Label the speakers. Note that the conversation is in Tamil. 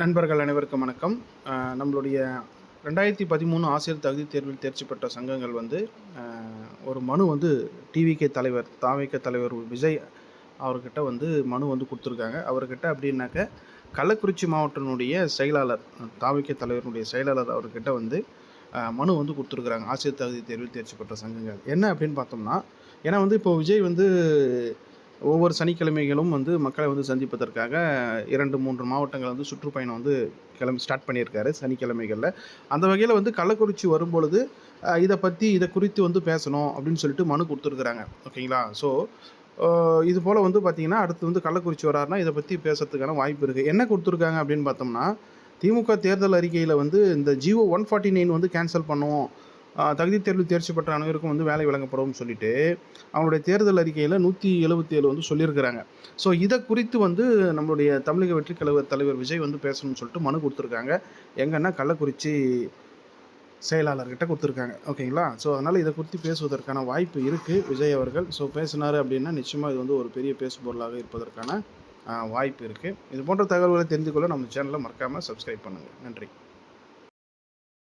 Speaker 1: நண்பர்கள் அனைவருக்கும் வணக்கம். நம்மளுடைய ரெண்டாயிரத்தி பதிமூணு ஆசிரியர் தகுதி தேர்வில் தேர்ச்சி பெற்ற சங்கங்கள் வந்து ஒரு மனு வந்து டிவிகே தலைவர் தாவிக தலைவர் விஜய் அவர்கிட்ட வந்து மனு வந்து கொடுத்துருக்காங்க. அவர்கிட்ட அப்படின்னாக்க கள்ளக்குறிச்சி மாவட்டத்தினுடைய செயலாளர் தாவிக தலைவருடைய செயலாளர் அவர்கிட்ட வந்து மனு வந்து கொடுத்துருக்குறாங்க. ஆசிரியர் தகுதி தேர்வில் தேர்ச்சி பெற்ற சங்கங்கள். என்ன அப்படின்னு பார்த்தோம்னா ஏன்னா வந்து இப்போ விஜய் வந்து ஒவ்வொரு சனிக்கிழமைகளும் வந்து மக்களை வந்து சந்திப்பதற்காக இரண்டு மூன்று மாவட்டங்கள் வந்து சுற்றுப்பயணம் வந்து கிளம்பி ஸ்டார்ட் பண்ணியிருக்காரு சனிக்கிழமைகளில். அந்த வகையில் வந்து கள்ளக்குறிச்சி வரும்பொழுது இதை பற்றி இதை குறித்து வந்து பேசணும் அப்படின்னு சொல்லிட்டு மனு கொடுத்துருக்குறாங்க. ஓகேங்களா? ஸோ இது போல் வந்து பார்த்திங்கன்னா அடுத்து வந்து கள்ளக்குறிச்சி வராருனா இதை பற்றி பேசுறதுக்கான வாய்ப்பு இருக்குது என்ன கொடுத்துருக்காங்க அப்படின்னு பார்த்தோம்னா திமுக தேர்தல் அறிக்கையில் வந்து இந்த ஜிஓ ஒன் ஃபார்ட்டி நைன் வந்து கேன்சல் பண்ணுவோம். தகுதி தேர்வில் தேர்ச்சி பெற்ற அனைவருக்கும் வந்து வேலை வழங்கப்படும் சொல்லிட்டு அவங்களுடைய தேர்தல் அறிக்கையில் நூற்றி எழுபத்தி ஏழு வந்து சொல்லியிருக்கிறாங்க. ஸோ இதை குறித்து வந்து நம்மளுடைய தமிழக வெற்றி கழக தலைவர் விஜய் வந்து பேசணும்னு சொல்லிட்டு மனு கொடுத்துருக்காங்க. எங்கன்னா கள்ளக்குறிச்சி செயலாளர்கிட்ட கொடுத்துருக்காங்க. ஓகேங்களா? ஸோ அதனால் இதை குறித்து பேசுவதற்கான வாய்ப்பு இருக்குது விஜய் அவர்கள். ஸோ பேசினார் அப்படின்னா நிச்சயமாக இது வந்து ஒரு பெரிய பேசுபொருளாக இருப்பதற்கான வாய்ப்பு இருக்குது இது போன்ற தகவல்களை தெரிந்து கொள்ள நம்ம சேனலை மறக்காமல் சப்ஸ்கிரைப் பண்ணுங்கள் நன்றி.